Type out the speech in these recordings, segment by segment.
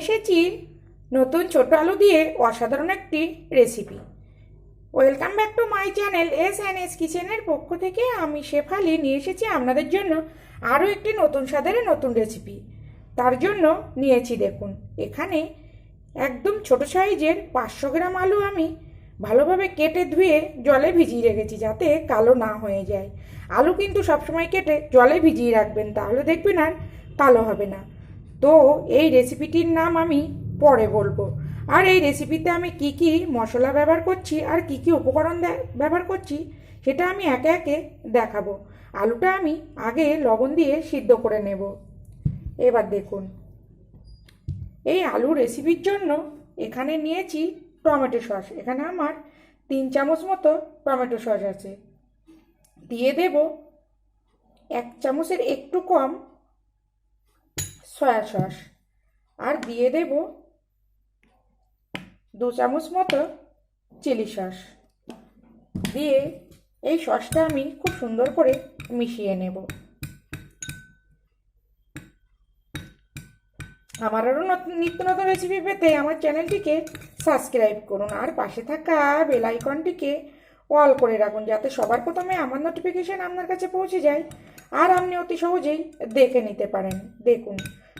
এসেছি নতুন ছোট আলু দিয়ে অসাধারণ একটি recipe welcome back to my channel S and S কিচেনের পক্ষ থেকে আমি শেফালি নিয়ে এসেছি আপনাদের জন্য আরও একটি নতুন স্বাদের নতুন রেসিপি তার জন্য নিয়েছি দেখুন, এখানে একদম ছোট সাইজের পাঁচশো গ্রাম আলু আমি ভালোভাবে কেটে ধুয়ে জলে ভিজিয়ে রেখেছি যাতে কালো না হয়ে যায়। আলু কিন্তু সবসময় কেটে জলে ভিজিয়ে রাখবেন, তাহলে দেখবেন আর কালো হবে না। তো এই রেসিপিটির নাম আমি পরে বলব। আর এই রেসিপিতে আমি কি কি মশলা ব্যবহার করছি আর কি কি উপকরণ ব্যবহার করছি সেটা আমি একে একে দেখাবো। আলুটা আমি আগে লবণ দিয়ে সিদ্ধ করে নেব। এবার দেখুন। এই আলু রেসিপির জন্য এখানে নিয়েছি টমেটো সস। এখানে আমার তিন চামচ মতো টমেটো সস আছে। দিয়ে দেব এক চামচের একটু কম সয়া সস। আর দিয়ে দেব দু চামচ মতো চিলি সস। দিয়ে এই সসটা আমি খুব সুন্দর করে মিশিয়ে নেব। আমার আরও নিত্য নতুন রেসিপি পেতে আমার চ্যানেলটিকে সাবস্ক্রাইব করুন। আর পাশে থাকা বেল আইকনটিকে অল করে রাখুন, যাতে সবার প্রথমে আমার নোটিফিকেশান আপনার কাছে পৌঁছে যায়। আর আপনি অতি সহজেই দেখে নিতে পারেন। দেখুন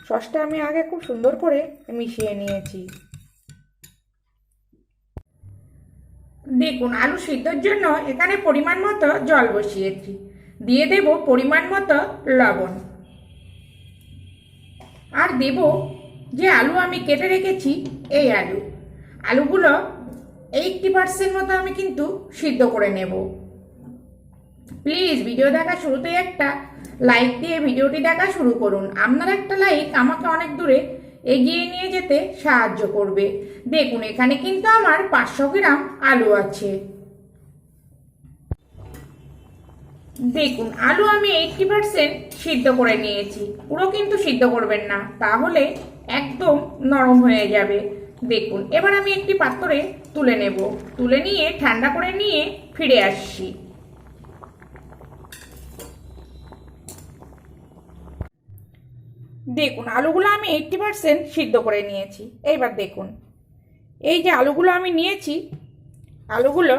সসটা আমি আগে খুব সুন্দর করে মিশিয়ে নিয়েছি। দেখুন, আলু সিদ্ধর জন্য এখানে পরিমাণ মতো জল বসিয়েছি। দিয়ে দেব পরিমাণ মতো লবণ। আর দেব যে আলু আমি কেটে রেখেছি, এই আলু। আলুগুলো এইটটি পার্সেন্ট মতো আমি কিন্তু সিদ্ধ করে নেব। প্লিজ, ভিডিও দেখা শুরুতেই একটা লাইক দিয়ে ভিডিওটি দেখা শুরু করুন। আপনার একটা লাইক আমাকে অনেক দূরে এগিয়ে নিয়ে যেতে সাহায্য করবে। দেখুন, এখানে কিন্তু আমার পাঁচশো গ্রাম আলু আছে। দেখুন, আলু আমি এইটটি পার্সেন্ট সিদ্ধ করে নিয়েছি। পুরো কিন্তু সিদ্ধ করবেন না, তাহলে একদম নরম হয়ে যাবে। দেখুন, এবার আমি একটি পাত্রে তুলে নেব। তুলে নিয়ে, ঠান্ডা করে নিয়ে ফিরে আসছি। দেখুন, আলুগুলো আমি এইটটি পার্সেন্ট সিদ্ধ করে নিয়েছি। এইবার দেখুন, এই যে আলুগুলো আমি নিয়েছি, আলুগুলো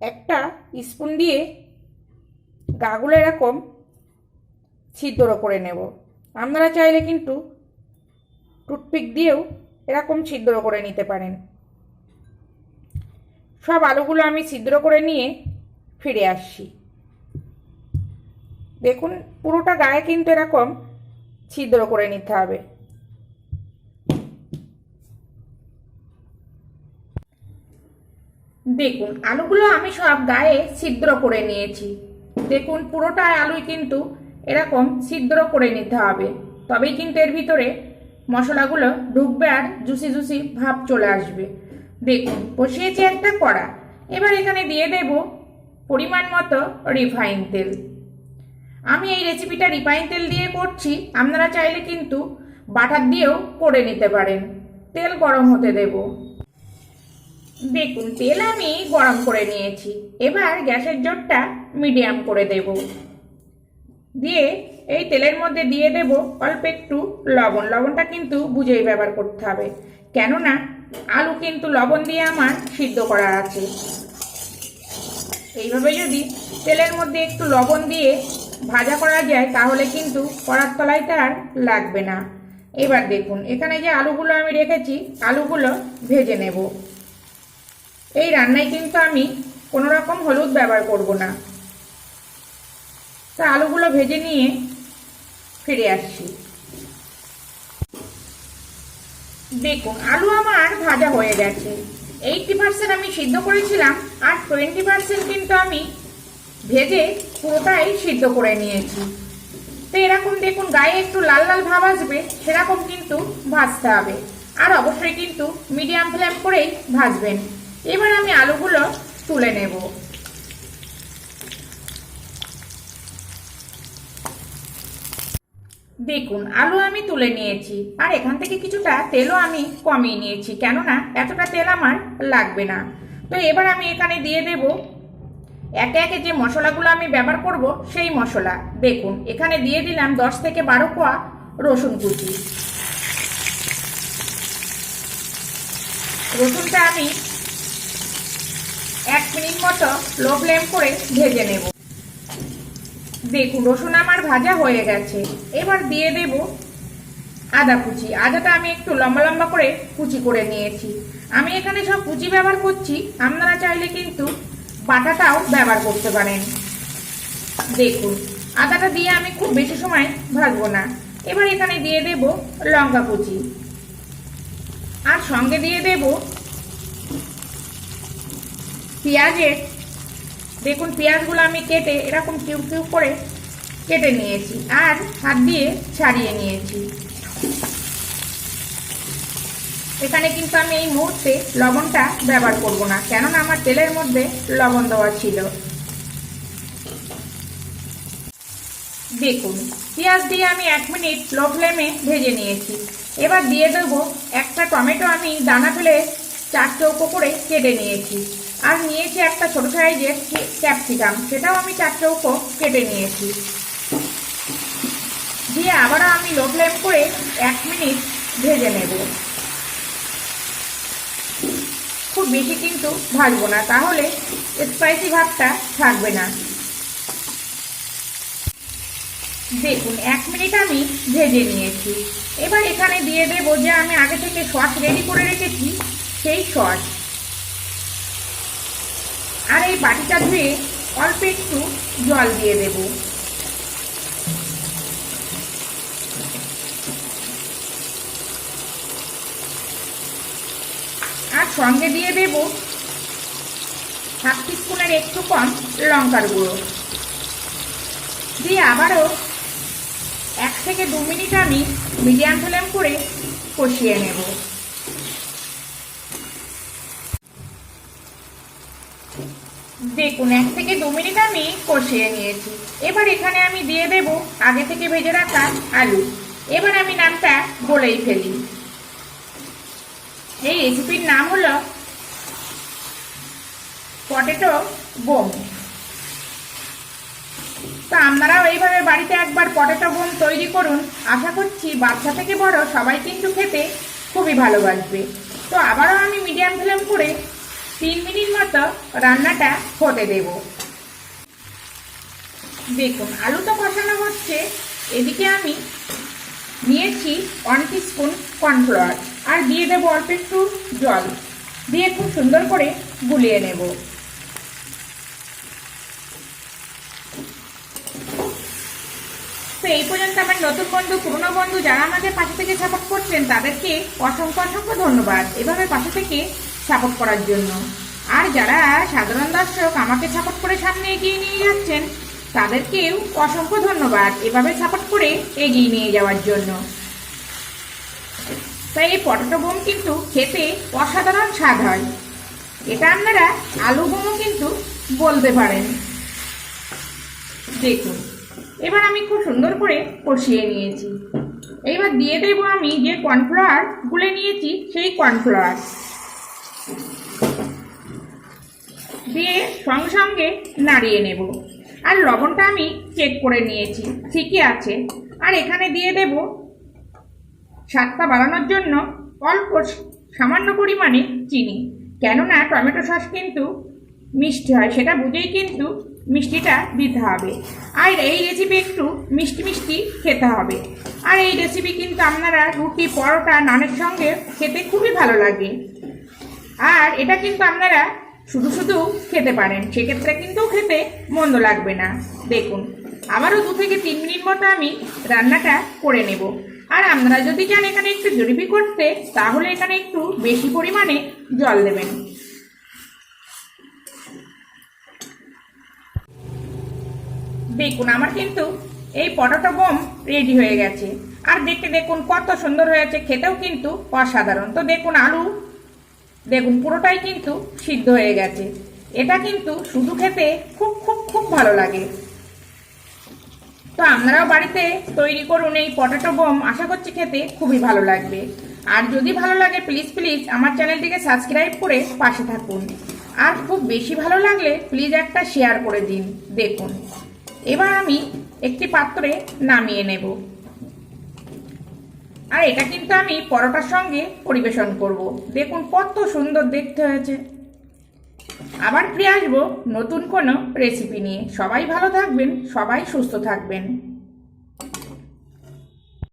একটা স্পুন দিয়ে গাগুলো এরকম ছিদ্র করে নেব। আপনারা চাইলে কিন্তু টুথপিক দিয়েও এরকম ছিদ্র করে নিতে পারেন। সব আলুগুলো আমি ছিদ্র করে নিয়ে ফিরে আসছি। দেখুন, পুরোটা গায়ে কিন্তু এরকম ছিদ্র করে নিতে হবে। দেখুন, আলুগুলো আমি সব গায়ে ছিদ্র করে নিয়েছি। দেখুন পুরোটা আলুই কিন্তু এরকম ছিদ্র করে নিতে হবে। তবেই কিন্তু এর ভিতরে মশলাগুলো ঢুকবে আর জুসি জুসি ভাব চলে আসবে। দেখুন, বসিয়েছি একটা কড়া। এবার এখানে দিয়ে দেব পরিমাণ মতো রিফাইন তেল। আমি এই রেসিপিটা রিফাইন তেল দিয়ে করছি। আপনারা চাইলে কিন্তু বাটার দিয়েও করে নিতে পারেন। তেল গরম হতে দেবো। দেখুন, তেল আমি গরম করে নিয়েছি। এবার গ্যাসের জোরটা মিডিয়াম করে দেব। দিয়ে এই তেলের মধ্যে দিয়ে দেব অল্প একটু লবণ। লবণটা কিন্তু বুঝেই ব্যবহার করতে হবে। কেননা আলু কিন্তু লবণ দিয়ে আমার সিদ্ধ করা আছে। এইভাবে যদি তেলের মধ্যে একটু লবণ দিয়ে ভাজা করা যায় তাহলে কিন্তু কড়ার তলায় তার লাগবে না। এবার দেখুন, এখানে যে আলুগুলো আমি রেখেছি, আলুগুলো ভেজে নেব। এই রান্নায় কিন্তু আমি কোনো রকম হলুদ ব্যবহার করব না। তা আলুগুলো ভেজে নিয়ে ফিরে আসছি। দেখুন, আলু আমার ভাজা হয়ে গেছে। এইটটি পার্সেন্ট আমি সিদ্ধ করেছিলাম, আর টোয়েন্টি পার্সেন্ট কিন্তু আমি ভেজে পুরোটাই সিদ্ধ করে নিয়েছি। তো এরকম দেখুন, গায়ে একটু লাল লাল ভাব আসবে, সেরকম কিন্তু ভাজতে হবে। আর অবশ্যই কিন্তু মিডিয়াম ফ্লেম করেই ভাজবেন। এবার আমি আলুগুলো তুলে নেব। দেখুন, আলু আমি তুলে নিয়েছি, আর এখান থেকে কিছুটা তেলও আমি কমিয়ে নিয়েছি, কেননা এতটা তেল আমার লাগবে না। তো এবার আমি এখানে দিয়ে দেব একে একে যে মশলাগুলো আমি ব্যবহার করব, সেই মশলা। দেখুন, এখানে দিয়ে দিলাম দশ থেকে বারো কোয়া রসুন কুচি। রসুনটা আমি এক মিনিট মতো লো ফ্লেম করে ভেজে নেব। দেখুন, রসুন আমার ভাজা হয়ে গেছে। এবার দিয়ে দেব আদা কুচি। আদাটা আমি একটু লম্বা লম্বা করে কুচি করে নিয়েছি। আমি এখানে সব কুচি ব্যবহার করছি, আপনারা চাইলে কিন্তু বাটাটাও ব্যবহার করতে পারেন। দেখুন, আদাটা দিয়ে আমি খুব বেশি সময় ভাজবো না। এবার এখানে দিয়ে দেব লঙ্কা কুচি। আর সঙ্গে দিয়ে দেব পেঁয়াজের। দেখুন, পেঁয়াজগুলো আমি কেটে এরকম কিউব কিউব করে কেটে নিয়েছি। আর হাত দিয়ে ছাড়িয়ে নিয়েছি। এখানে কিন্তু আমি এই মুহূর্তে লবণটা ব্যবহার করব না, কেননা আমার তেলের মধ্যে লবণ দেওয়া ছিল। দেখুন, পেঁয়াজ দিয়ে আমি এক মিনিট লো ফ্লেমে ভেজে নিয়েছি। এবার দিয়ে দেবো একটা টমেটো, আমি দানা ফেলে চার চৌকো করে কেটে নিয়েছি। আর নিয়েছি একটা ছোটো সাইজের ক্যাপসিকাম, সেটাও আমি চার চৌকো কেটে নিয়েছি। দিয়ে আবারও আমি লো ফ্লেম করে এক মিনিট ভেজে নেব। খুব বেশি কিন্তু ভাজবো না, তাহলে স্পাইসি ভাবটা থাকবে না। দেখুন, এক মিনিট আমি ভেজে নিয়েছি। এবার এখানে দিয়ে দেবো যে আমি আগে থেকে সস রেডি করে রেখেছি, সেই সস আর এই বাটিটা ধুয়ে অল্প একটু জল দিয়ে দেব। আর সঙ্গে দিয়ে দেব হাফ টিস্পুনের একটু কম লঙ্কার গুঁড়ো। দিয়ে আবারও এক থেকে দু মিনিট আমি মিডিয়াম ফ্লেম করে কষিয়ে নেব। দেখুন, এক থেকে দু মিনিট আমি কষিয়ে নিয়েছি। এবার এখানে আমি দিয়ে দেব আগে থেকে ভেজে রাখা আলু। এবার আমি নামটা বলেই ফেলি। এই রেসিপির নাম হলো পটেটো বোম। তো আপনারাও এইভাবে বাড়িতে একবার পটেটো বোম তৈরি করুন। আশা করছি বাচ্চা থেকে বড় সবাই কিন্তু খেতে খুবই ভালোবাসবে। তো আবারও আমি মিডিয়াম ফ্লেম করে তিন মিনিট মতো রান্নাটা হতে দেব। দেখুন, আলু তো কষানো হচ্ছে। এদিকে আমি নিয়েছি ওয়ান স্পুন কর্নফ্লাওয়ার আর দিয়ে দেবো অল্প একটু জল। দিয়ে খুব সুন্দর করে গুলিয়ে নেব। তো এই পর্যন্ত আমার নতুন বন্ধু, পুরনো বন্ধু যারা আমাকে পাশে থেকে সাপোর্ট করছেন, তাদেরকে অসংখ্য অসংখ্য ধন্যবাদ এভাবে পাশে থেকে সাপোর্ট করার জন্য। আর যারা সাধারণ দর্শক আমাকে সাপোর্ট করে সামনে এগিয়ে নিয়ে যাচ্ছেন তাদেরকেও অসংখ্য ধন্যবাদ এভাবে সাপোর্ট করে এগিয়ে নিয়ে যাওয়ার জন্য। তাই এই পটেটো বোম কিন্তু খেতে অসাধারণ স্বাদ হয়। এটা আপনারা আলু বোমও কিন্তু বলতে পারেন। দেখুন, এবার আমি খুব সুন্দর করে কষিয়ে নিয়েছি। এইবার দিয়ে দেবো আমি যে কর্নফ্লাওয়ার গুলে নিয়েছি, সেই কর্নফ্লাওয়ার। দিয়ে সঙ্গে সঙ্গে নাড়িয়ে নেব। আর লবণটা আমি চেক করে নিয়েছি, ঠিকই আছে। আর এখানে দিয়ে দেব স্বাদটা বাড়ানোর জন্য অল্প সামান্য পরিমাণে চিনি। কেননা টমেটো সস কিন্তু মিষ্টি হয়, সেটা বুঝেই কিন্তু মিষ্টিটা দিতে হবে। আর এই রেসিপি একটু মিষ্টি মিষ্টি খেতে হবে। আর এই রেসিপি কিন্তু আপনারা রুটি, পরোটা, নানের সঙ্গে খেতে খুবই ভালো লাগে। আর এটা কিন্তু আপনারা শুধু শুধু খেতে পারেন, সেক্ষেত্রে কিন্তু খেতে মন্দ লাগবে না। দেখুন, আবারও দু থেকে তিন মিনিট মতো আমি রান্নাটা করে নেব। আর আপনারা যদি চান এখানে একটু জরিপি করতে, তাহলে এখানে একটু বেশি পরিমাণে জল দেবেন। দেখুন, আমার কিন্তু এই পটাটো বোম রেডি হয়ে গেছে। আর দেখতে দেখুন, কত সুন্দর হয়েছে। খেতেও কিন্তু অসাধারণ। তো দেখুন, আলু দেখুন পুরোটাই কিন্তু সিদ্ধ হয়ে গেছে। এটা কিন্তু শুধু খেতে খুব খুব খুব ভালো লাগে। তো আপনারাও বাড়িতে তৈরি করুন এই পটেটো বোম আশা করছি খেতে খুবই ভালো লাগবে। আর যদি ভালো লাগে প্লিজ প্লিজ আমার চ্যানেলটিকে সাবস্ক্রাইব করে পাশে থাকুন। আর খুব বেশি ভালো লাগলে প্লিজ একটা শেয়ার করে দিন। দেখুন। এবার আমি একটি পাত্রে নামিয়ে নেব। আর এটা কিন্তু আমি পরোটার সঙ্গে পরিবেশন করব। দেখুন কত সুন্দর দেখতে হয়েছে। আবার ফিরে আসব নতুন কোনো রেসিপি নিয়ে। সবাই ভালো থাকবেন, সবাই সুস্থ থাকবেন।